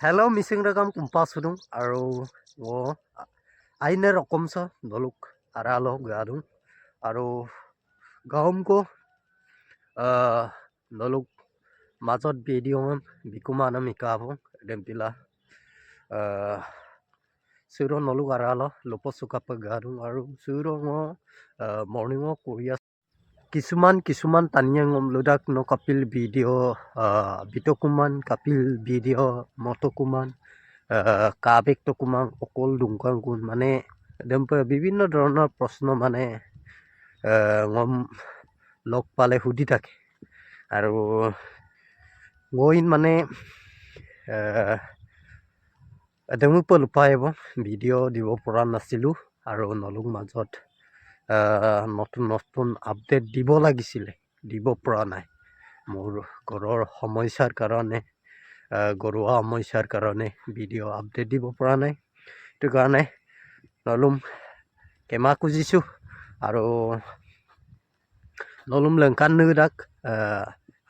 Hello' মিচিং ৰেগাম কোম্পা চুদুং আৰু আইনে ৰকম চ দলুক আৰাল গা দুং আৰু গহমকো দলুক মাজত বেদি অম বিকুমান মিকা হ'ব ডেম্পিলা চুৰ নলুক আৰাল লোপ চুকাপ গা দুং আৰু চুৰ মৰ্ণিঙো কৰি কিছুমান কিছুমান টানিয়াং অম্লদাক ন কপিল বিদিয় বিতকুমান কপিল বিদিয় মতকুমান কাবেকটকুমান অকল ডুংকা গুণ মানে একদম বিভিন্ন ধৰণৰ প্ৰশ্ন মানে গম লগ পালে সুধি থাকে। আৰু গইন মানে একদম উপল উপায় হ'ব ভিডিঅ' দিব পৰা নাছিলোঁ আৰু নলুং মাজত নতুন নতুন আপডেট দিব লাগিছিলে, দিব পৰা নাই। মোৰ ঘৰৰ সমস্যাৰ কাৰণে ঘৰুৱা সমস্যাৰ কাৰণে ভিডিঅ' আপডেট দিব পৰা নাই। সেইটো কাৰণে নলুম ক্ষমা খুজিছোঁ আৰু নলুম লেংকান নোদাক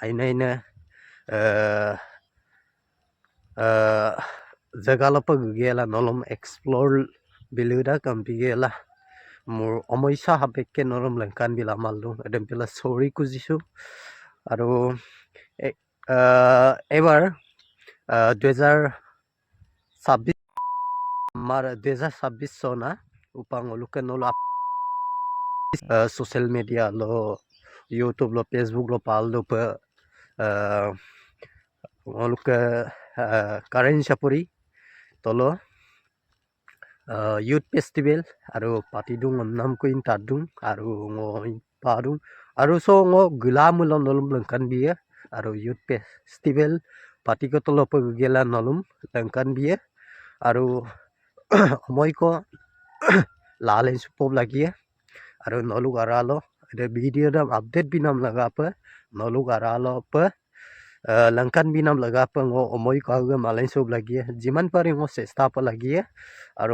আইনা আইনা জেগালপা গেলা নলম এক্সপ্ল'ৰ বিলুদা কাম্পিগেলা মোৰ সমস্যা সাপেক্ষে নৰম লেংকান বিলা মাললো একদম পেলা চৰি খুজিছোঁ। আৰু এইবাৰ দুহেজাৰ ছাব্বিছ, আমাৰ দুহেজাৰ ছাব্বিছ চনা উপাং লোকে নলো social media lo YouTube lo Facebook lo pal lo youth festival আৰু পাতিদুং অন্নাম কুইন তাদুং আৰু ngoi পাদুং আৰু চ ngo gila mulon nolum lengkan biye আৰু ইউথ ফেষ্টিভেল পাতিকে তল গেলা নলুম lengkan biye আৰু সময়ক লালে সুপব লাগিয়ে আৰু নলুক video dam update binam laga apa noluk aralo apa uh, langkan Lankan বিনাম লগাপাং Amay কাউগে মালাই সব লাগিয়ে যিমান পারি মো চেষ্টা পা লাগিয়ে আর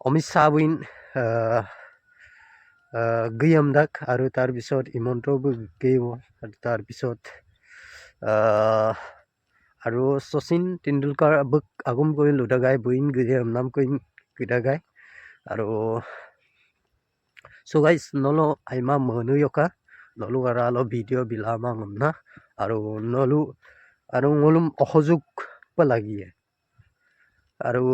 অমিত শাহিন গিয়াম দাক আর তারপর হিমন্ত গেইব আর তাৰপিছত আর শচীন তেন্ডুলকার বুক আগম লুডা লুদাগাই বইন গিয়াম নাম কইন গিদাগায় আর সগাই নল আইমা মনুয়কা nolu aralo video bilama ngomna আৰু নলু আৰু ngolum অসযোগ লাগিয়ে আৰু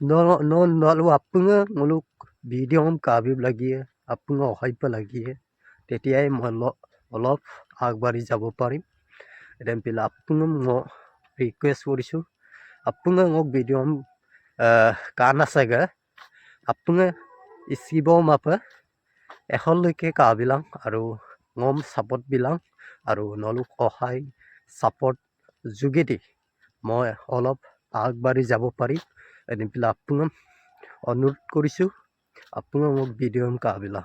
ন- ন- নলু আপুঙে ngoluk ভিডিঅ' কাবিব লাগিয়ে আপুঙে অসাধ্য লাগিয়ে তেতিয়াই মই অলপ আগবাঢ়ি যাব পাৰিম। এতিয়া পেলাই আপুঙে মই ৰিকুৱেষ্ট কৰিছোঁ। আপুঙে মোক ভিডিঅ' কাণ আছেগৈ আপুঙে ইচিব মাপে। এখনলৈকে কা বিলাং আৰু ngom ছাপৰ্ট বিলাং আৰু নলুক সহায় ছাপৰ্ট যোগেদি মই অলপ আগবাঢ়ি যাব পাৰিম এনে পেলাই আপোনাক অনুৰোধ কৰিছোঁ আপোনাক মোক ভিডিঅ' কাবিলা